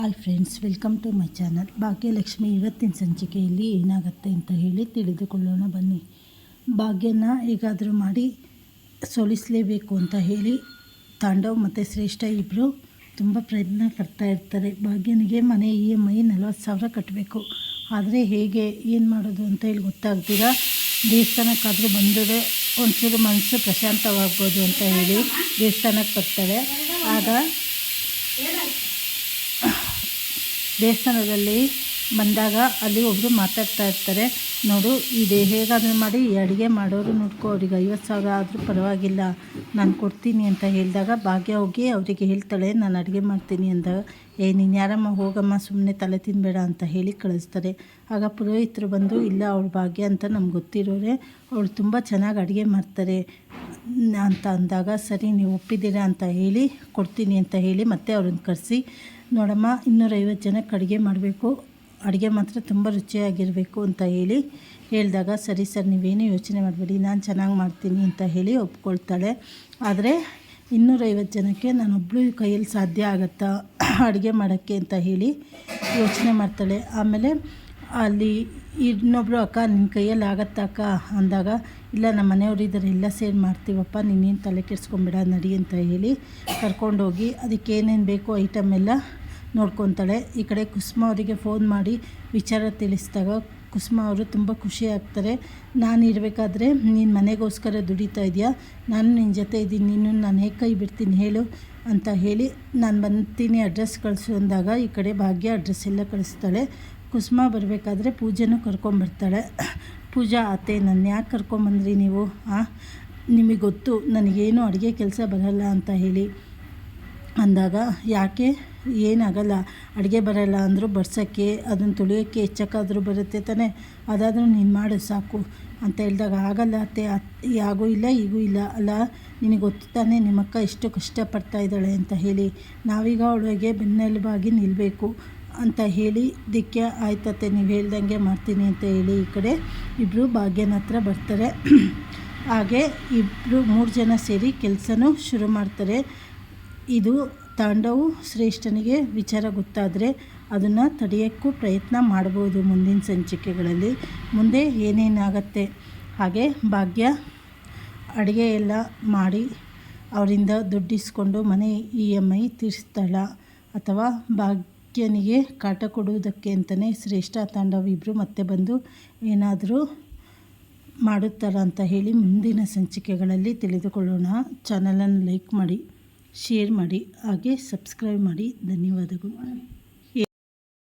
Hi friends, welcome to my channel. Bhagyalakshmi ಇವತ್ತಿನ ಸಂಚಿಕೆಯಲ್ಲಿ ಏನಾಗುತ್ತೆ ಅಂತ ಹೇಳಿ ತಿಳಿದುಕೊಳ್ಳೋಣ ಬನ್ನಿ. ಭಾಗ್ಯನ ಹೇಗಾದರೂ ಮಾಡಿ ಸೋಲಿಸಲೇಬೇಕು ಅಂತ ಹೇಳಿ ತಾಂಡವ್ ಮತ್ತು ಶ್ರೇಷ್ಠ ಇಬ್ಬರು ತುಂಬ ಪ್ರಯತ್ನ ಪಡ್ತಾ ಇರ್ತಾರೆ. ಭಾಗ್ಯನಿಗೆ ಮನೆ ಇ ಎಂ ಐ ನಲ್ವತ್ತು ಸಾವಿರ ಕಟ್ಟಬೇಕು ಆದರೆ ಹೇಗೆ, ಏನು ಮಾಡೋದು ಅಂತ ಹೇಳಿ ಗೊತ್ತಾಗ್ತೀರ ದೇವಸ್ಥಾನಕ್ಕಾದರೂ ಬಂದರೆ ಒಂಚೂರು ಮನಸ್ಸು ಪ್ರಶಾಂತವಾಗ್ಬೋದು ಅಂತ ಹೇಳಿ ದೇವಸ್ಥಾನಕ್ಕೆ ಬರ್ತಾರೆ. ಆಗ ದೇವಸ್ಥಾನದಲ್ಲಿ ಬಂದಾಗ ಅಲ್ಲಿ ಒಬ್ಬರು ಮಾತಾಡ್ತಾ ಇರ್ತಾರೆ. ನೋಡು ಇದೆ ಹೇಗಾದರೂ ಮಾಡಿ, ಈ ಅಡುಗೆ ಮಾಡೋರು ನೋಡ್ಕೊ, ಅವ್ರಿಗೆ ಐವತ್ತು ಸಾವಿರ ಆದರೂ ಪರವಾಗಿಲ್ಲ. ನಾನು ಕೊಡ್ತೀನಿ ಅಂತ ಹೇಳಿದಾಗ ಭಾಗ್ಯ ಹೋಗಿ ಅವರಿಗೆ ಹೇಳ್ತಾಳೆ, ನಾನು ಅಡುಗೆ ಮಾಡ್ತೀನಿ ಅಂದಾಗ, ಏ, ನೀನು ಯಾರಮ್ಮ, ಹೋಗಮ್ಮ ಸುಮ್ಮನೆ ತಲೆ ತಿನ್ನಬೇಡ ಅಂತ ಹೇಳಿ ಕಳಿಸ್ತಾರೆ. ಆಗ ಪುರೋಹಿತರು ಬಂದು, ಇಲ್ಲ, ಅವಳು ಭಾಗ್ಯ ಅಂತ ನಮ್ಗೆ ಗೊತ್ತಿರೋರೆ, ಅವಳು ತುಂಬ ಚೆನ್ನಾಗಿ ಅಡುಗೆ ಮಾಡ್ತಾರೆ ಅಂತ ಅಂದಾಗ, ಸರಿ, ನೀವು ಒಪ್ಪಿದ್ದೀರಾ ಅಂತ ಹೇಳಿ, ಕೊಡ್ತೀನಿ ಅಂತ ಹೇಳಿ ಮತ್ತೆ ಅವ್ರನ್ನ ಕರೆಸಿ, ನೋಡಮ್ಮ, ಇನ್ನೂರೈವತ್ತು ಜನಕ್ಕೆ ಅಡುಗೆ ಮಾಡಬೇಕು ಅಡುಗೆ ಮಾತ್ರ ತುಂಬ ರುಚಿಯಾಗಿರಬೇಕು ಅಂತ ಹೇಳಿ ಹೇಳಿದಾಗ, ಸರಿ ಸರ್, ನೀವೇನು ಯೋಚನೆ ಮಾಡಬೇಡಿ, ನಾನು ಚೆನ್ನಾಗಿ ಮಾಡ್ತೀನಿ ಅಂತ ಹೇಳಿ ಒಪ್ಕೊಳ್ತಾಳೆ. ಆದರೆ ಇನ್ನೂರೈವತ್ತು ಜನಕ್ಕೆ ನಾನೊಬ್ಬಳು ಕೈಯಲ್ಲಿ ಸಾಧ್ಯ ಆಗುತ್ತಾ ಅಡುಗೆ ಮಾಡೋಕ್ಕೆ ಅಂತ ಹೇಳಿ ಯೋಚನೆ ಮಾಡ್ತಾಳೆ. ಆಮೇಲೆ ಅಲ್ಲಿ ಇನ್ನೊಬ್ಬರು ಅಕ್ಕ ನಿನ್ನ ಕೈಯಲ್ಲಿ ಆಗತ್ತಾ, ಅಕ್ಕ? ಅಂದಾಗ, ಇಲ್ಲ, ನಮ್ಮ ಮನೆಯವರು ಇದ್ದಾರೆ ಎಲ್ಲ ಸೇರಿ ಮಾಡ್ತೀವಪ್ಪ, ನೀನೇನು ತಲೆ ಕೆಡಿಸ್ಕೊಂಬೇಡ, ನಡಿ ಅಂತ ಹೇಳಿ ಕರ್ಕೊಂಡೋಗಿ, ಅದಕ್ಕೆ ಏನೇನು ಬೇಕು, ಐಟಮ್ ಎಲ್ಲ ನೋಡ್ಕೊತಾಳೆ. ಈ ಕಡೆ ಕುಸುಮ ಅವರಿಗೆ ಫೋನ್ ಮಾಡಿ ವಿಚಾರ ತಿಳಿಸಿದಾಗ ಕುಸುಮ ಅವರು ತುಂಬ ಖುಷಿ ಆಗ್ತಾರೆ ನಾನು ಇರಬೇಕಾದ್ರೆ ನೀನು ಮನೆಗೋಸ್ಕರ ದುಡಿತಾ ಇದೆಯಾ? ನಾನು ನಿನ್ನ ಜೊತೆ ಇದ್ದೀನಿ. ನೀನು ನಾನು ಹೇಗೆ ಕೈ ಬಿಡ್ತೀನಿ ಹೇಳು ಅಂತ ಹೇಳಿ ನಾನು ಬಂತೀನಿ ಅಡ್ರೆಸ್ ಕಳಿಸು ಅಂದಾಗ ಈ ಕಡೆ ಭಾಗ್ಯ ಅಡ್ರೆಸ್ ಎಲ್ಲ ಕಳಿಸ್ತಾಳೆ. ಕುಸುಮ ಬರಬೇಕಾದ್ರೆ ಪೂಜೆನೂ ಕರ್ಕೊಂಬರ್ತಾಳೆ ಪೂಜಾ ಆತೆ ನನ್ನ ಯಾಕೆ ಕರ್ಕೊಂಬಂದ್ರಿ ನೀವು? ಹಾಂ ನಿಮಗೆ ಗೊತ್ತು. ನನಗೇನು ಅಡುಗೆ ಕೆಲಸ ಬರಲ್ಲ ಅಂತ ಹೇಳಿ ಅಂದಾಗ ಯಾಕೆ ಏನಾಗಲ್ಲ? ಅಡುಗೆ ಬರೋಲ್ಲ ಅಂದರೂ ಬಡ್ಸೋಕ್ಕೆ ಅದನ್ನು ತುಳಿಯೋಕ್ಕೆ ಹೆಚ್ಚಕ್ಕಾದರೂ ಬರುತ್ತೆ ತಾನೇ. ಅದಾದರೂ ನೀನು ಮಾಡು, ಸಾಕು ಅಂತ ಹೇಳಿದಾಗ, ಆಗಲ್ಲ ಅತ್ತೆ, ಅತ್ ಯಾಗೂ ಇಲ್ಲ, ಈಗೂ ಇಲ್ಲ. ಅಲ್ಲ, ನಿನಗೆ ಗೊತ್ತು ತಾನೇ, ನಿಮ್ಮಕ್ಕ ಎಷ್ಟು ಕಷ್ಟಪಡ್ತಾ ಇದ್ದಾಳೆ ಅಂತ ಹೇಳಿ. ನಾವೀಗ ಅವಳಿಗೆ ಬೆನ್ನೆಲುಬಾಗಿ ನಿಲ್ಲಬೇಕು ಅಂತ ಹೇಳಿ ದಿಕ್ಕೆ ಆಯ್ತತ್ತೆ, ನೀವು ಹೇಳ್ದಂಗೆ ಮಾಡ್ತೀನಿ ಅಂತ ಹೇಳಿ ಈ ಕಡೆ ಇಬ್ಬರು ಭಾಗ್ಯನ ಹತ್ರ ಬರ್ತಾರೆ. ಹಾಗೆ ಇಬ್ಬರು ಮೂರು ಜನ ಸೇರಿ ಕೆಲಸನೂ ಶುರು ಮಾಡ್ತಾರೆ. ಇದು ತಾಂಡವು ಶ್ರೇಷ್ಠನಿಗೆ ವಿಚಾರ ಗೊತ್ತಾದರೆ ಅದನ್ನು ತಡೆಯೋಕ್ಕೂ ಪ್ರಯತ್ನ ಮಾಡ್ಬೋದು ಮುಂದಿನ ಸಂಚಿಕೆಗಳಲ್ಲಿ. ಮುಂದೆ ಏನೇನಾಗತ್ತೆ? ಹಾಗೆ ಭಾಗ್ಯ ಅಡುಗೆ ಎಲ್ಲ ಮಾಡಿ ಅವರಿಂದ ದುಡ್ಡಿಸ್ಕೊಂಡು ಮನೆ ಇ ಎಂ ಐ ತೀರಿಸ್ತಾಳ. ಅಥವಾ ಭಾಗ್ಯನಿಗೆ ಕಾಟ ಕೊಡುವುದಕ್ಕೆ ಅಂತಲೇ ಶ್ರೇಷ್ಠ ತಾಂಡವ ಇಬ್ಬರು ಮತ್ತೆ ಬಂದು ಏನಾದರೂ ಮಾಡುತ್ತಾರ ಅಂತ ಹೇಳಿ ಮುಂದಿನ ಸಂಚಿಕೆಗಳಲ್ಲಿ ತಿಳಿದುಕೊಳ್ಳೋಣ. ಚಾನಲನ್ನು ಲೈಕ್ ಮಾಡಿ. ಶೇರ್ ಮಾಡಿ ಹಾಗೆ ಸಬ್ಸ್ಕ್ರೈಬ್ ಮಾಡಿ ಧನ್ಯವಾದಗಳು.